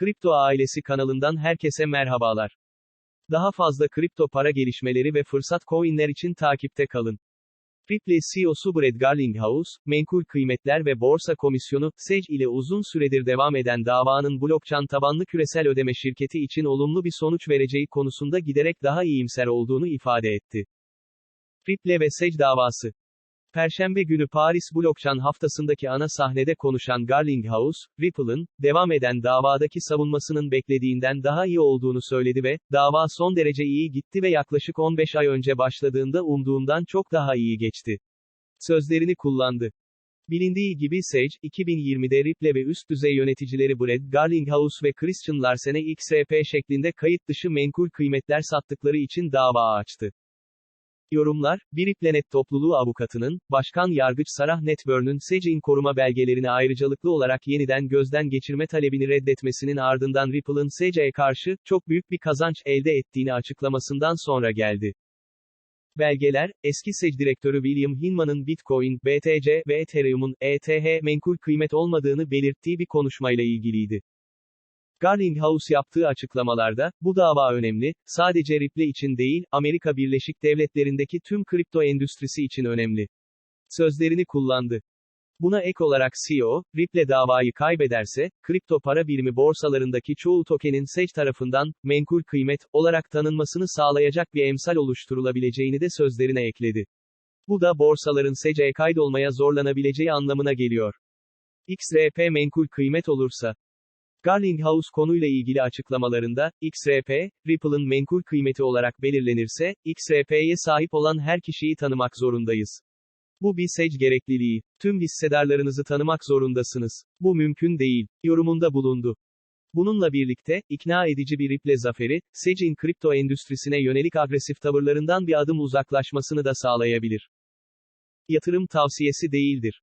Kripto Ailesi kanalından herkese merhabalar. Daha fazla kripto para gelişmeleri ve fırsat coinler için takipte kalın. Ripple CEO'su Brad Garlinghouse, Menkul Kıymetler ve Borsa Komisyonu, SEC ile uzun süredir devam eden davanın blockchain tabanlı küresel ödeme şirketi için olumlu bir sonuç vereceği konusunda giderek daha iyimser olduğunu ifade etti. Ripple ve SEC davası Perşembe günü Paris Blockchain haftasındaki ana sahnede konuşan Garlinghouse, Ripple'ın, devam eden davadaki savunmasının beklediğinden daha iyi olduğunu söyledi ve, dava son derece iyi gitti ve yaklaşık 15 ay önce başladığında umduğumdan çok daha iyi geçti. Sözlerini kullandı. Bilindiği gibi Sage, 2020'de Ripple ve üst düzey yöneticileri Brad Garlinghouse ve Christian Larsen'e XRP şeklinde kayıt dışı menkul kıymetler sattıkları için dava açtı. Yorumlar, Biriplenet topluluğu avukatının, Başkan Yargıç Sarah Netburn'un Sage'in koruma belgelerini ayrıcalıklı olarak yeniden gözden geçirme talebini reddetmesinin ardından Ripple'ın Sage'e karşı, çok büyük bir kazanç elde ettiğini açıklamasından sonra geldi. Belgeler, eski Sage direktörü William Hinman'ın Bitcoin, BTC ve Ethereum'un, ETH, menkul kıymet olmadığını belirttiği bir konuşmayla ilgiliydi. Garlinghouse yaptığı açıklamalarda, bu dava önemli, sadece Ripple için değil, Amerika Birleşik Devletleri'ndeki tüm kripto endüstrisi için önemli. Sözlerini kullandı. Buna ek olarak CEO, Ripple davayı kaybederse, kripto para birimi borsalarındaki çoğu tokenin SEC tarafından, menkul kıymet, olarak tanınmasını sağlayacak bir emsal oluşturulabileceğini de sözlerine ekledi. Bu da borsaların SEC'e kaydolmaya zorlanabileceği anlamına geliyor. XRP menkul kıymet olursa, Garlinghouse konuyla ilgili açıklamalarında, XRP, Ripple'ın menkul kıymeti olarak belirlenirse, XRP'ye sahip olan her kişiyi tanımak zorundayız. Bu bir SEC gerekliliği. Tüm hissedarlarınızı tanımak zorundasınız. Bu mümkün değil. Yorumunda bulundu. Bununla birlikte, ikna edici bir Ripple zaferi, SEC'in kripto endüstrisine yönelik agresif tavırlarından bir adım uzaklaşmasını da sağlayabilir. Yatırım tavsiyesi değildir.